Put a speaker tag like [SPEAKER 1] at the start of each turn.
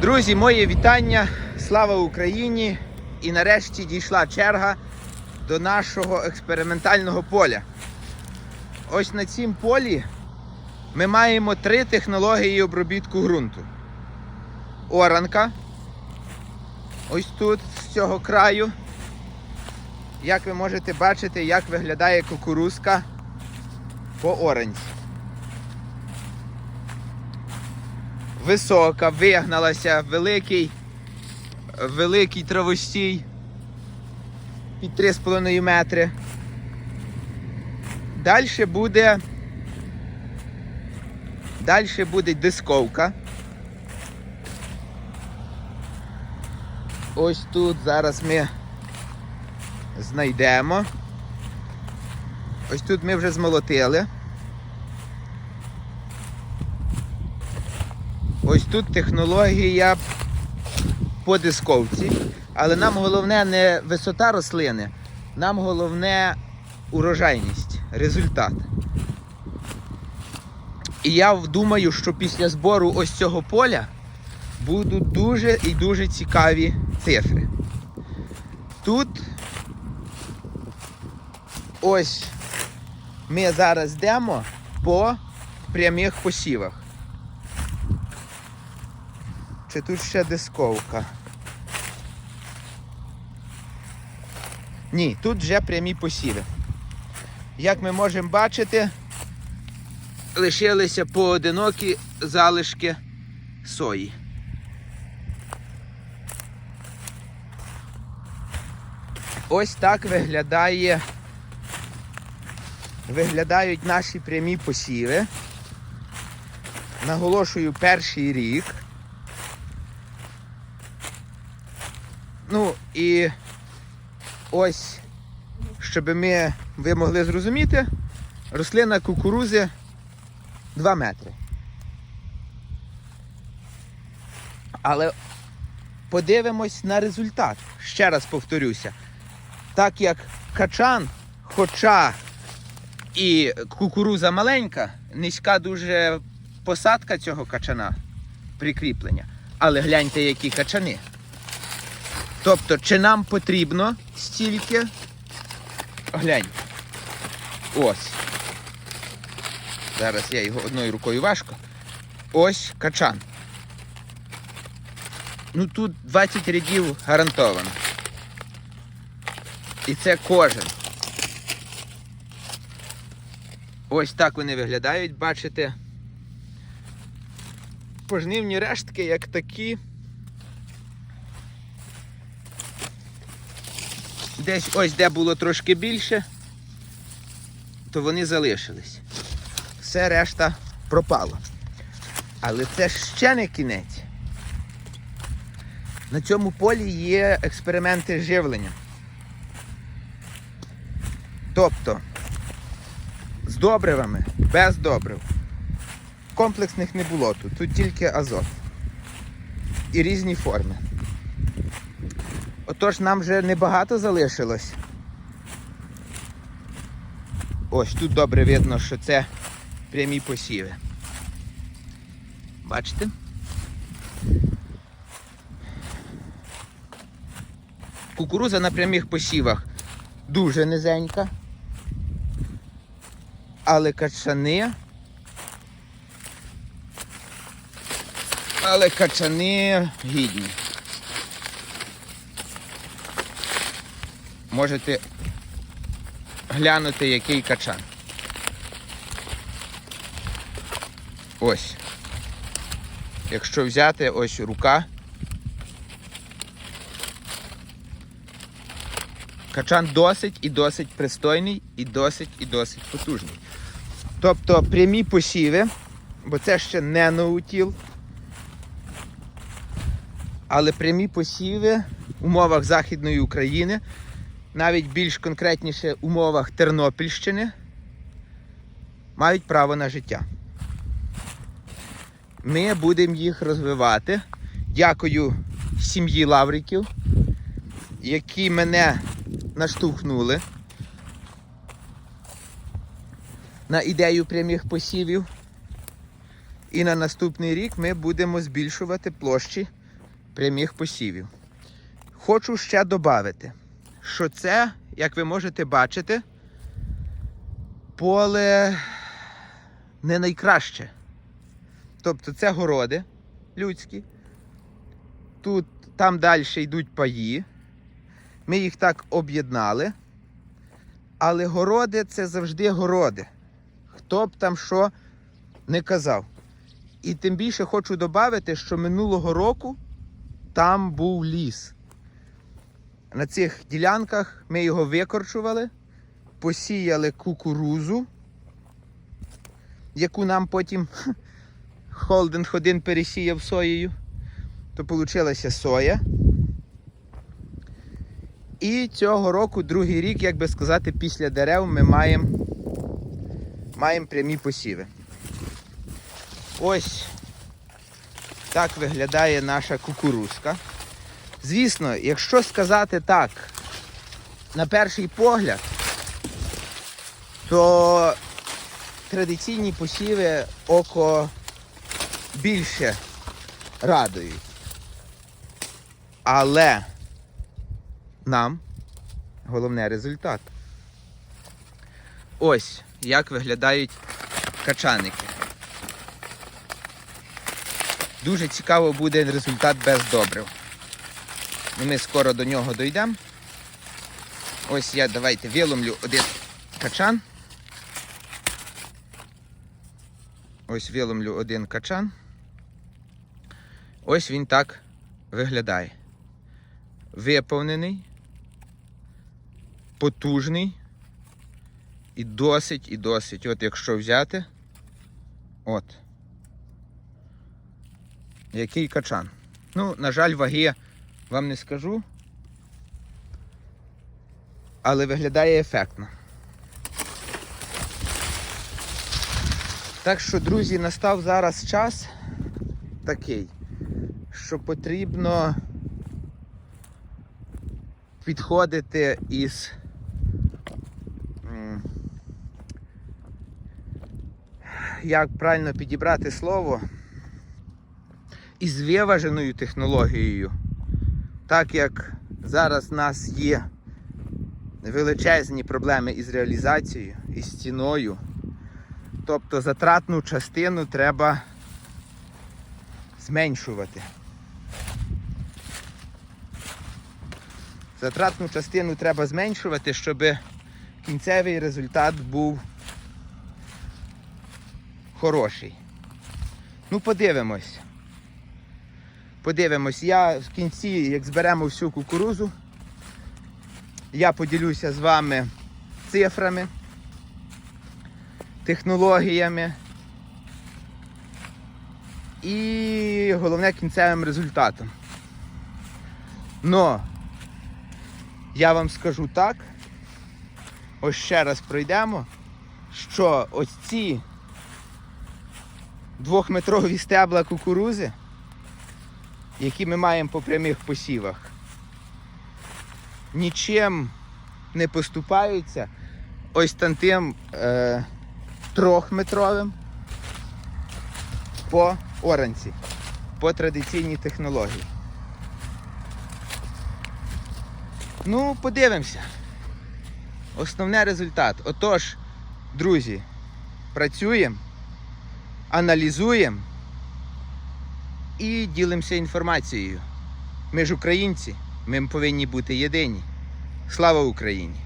[SPEAKER 1] Друзі, моє вітання. Слава Україні! І нарешті дійшла черга до нашого експериментального поля. Ось на цім полі ми маємо три технології обробітку ґрунту. Оранка. Ось тут, з цього краю. Як ви можете бачити, як виглядає кукурузка по оранці. Висока, вигналася, великий, великий травостій під 3,5 метри. Далі буде. Далі буде дисковка. Ось тут зараз ми знайдемо. Ось тут ми вже змолотили. Ось тут технологія по дисковці. Але нам головне не висота рослини, нам головне урожайність, результат. І я думаю, що після збору ось цього поля будуть дуже і дуже цікаві цифри. Тут ось ми зараз йдемо по прямих посівах. Чи тут ще дисковка? Ні, тут вже прямі посіви. Як ми можемо бачити, лишилися поодинокі залишки сої. Ось так виглядає, виглядають наші прямі посіви. Наголошую перший рік. Ну і ось, щоб ми, ви могли зрозуміти, рослина кукурузи 2 метри. Але подивимось на результат. Ще раз повторюся. Так як качан, хоча і кукуруза маленька, низька дуже посадка цього качана, прикріплення. Але гляньте, які качани. Тобто, чи нам потрібно стільки? Глянь. Ось. Зараз я його одною рукою важко. Ось качан. Ну тут 20 рядів гарантовано. І це кожен. Ось так вони виглядають, бачите. Пожнивні рештки, як такі. Десь ось де було трошки більше, то вони залишились. Все решта пропало. Але це ще не кінець. На цьому полі є експерименти з живленням. Тобто з добривами, без добрив. Комплексних не було тут, тут тільки азот. І різні форми. Отож нам вже небагато залишилось. Ось тут добре видно, що це прямі посіви. Бачите? Кукуруза на прямих посівах дуже низенька. Але качани. Але качани гідні. Можете глянути, який качан. Ось. Якщо взяти ось рука. Качан досить і досить пристойний, і досить і досить потужний. Тобто прямі посіви, бо це ще не ноутіл. Але прямі посіви в умовах Західної України навіть більш конкретніше умовах Тернопільщини мають право на життя. Ми будемо їх розвивати. Дякую сім'ї Лавриків, які мене наштовхнули на ідею прямих посівів. І на наступний рік ми будемо збільшувати площі прямих посівів. Хочу ще додати, що це, як ви можете бачити, поле не найкраще. Тобто це городи людські. Тут там далі йдуть паї. Ми їх так об'єднали. Але городи це завжди городи. Хто б там що не казав. І тим більше хочу додати, що минулого року там був ліс. На цих ділянках ми його викорчували, посіяли кукурузу, яку нам потім холдинг один пересіяв соєю. То вийшла соя. І цього року, другий рік, як би сказати, після дерев ми маємо маємо прямі посіви. Ось так виглядає наша кукурузка. Звісно, якщо сказати так, на перший погляд, то традиційні посіви око більше радують. Але нам головне результат. Ось як виглядають качаники. Дуже цікаво буде результат без добрив. Ну, Ми скоро до нього дійдемо. Ось я давайте виломлю один качан. Ось виломлю один качан. Ось він так виглядає. Виповнений, потужний і досить, і досить. От якщо взяти, от. Який качан. Ну, на жаль, ваги вам не скажу. Але виглядає ефектно. Так що, друзі, настав зараз час такий, що потрібно підходити із як правильно підібрати слово, із виваженою технологією. Так як зараз в нас є величезні проблеми із реалізацією, із ціною. Тобто затратну частину треба зменшувати. Затратну частину треба зменшувати, щоб кінцевий результат був хороший. Ну, подивимось. Подивимось, я в кінці, як зберемо всю кукурузу, я поділюся з вами цифрами, технологіями і головне кінцевим результатом. Но я вам скажу так, ось ще раз пройдемо, що ось ці двохметрові стебла кукурузи, які ми маємо по прямих посівах, нічим не поступаються ось там тим е, трьохметровим по оранці, по традиційній технології. Ну, подивимося. Основний результат. Отож, друзі, працюємо, аналізуємо і ділимося інформацією. Ми ж українці, ми повинні бути єдині. Слава Україні!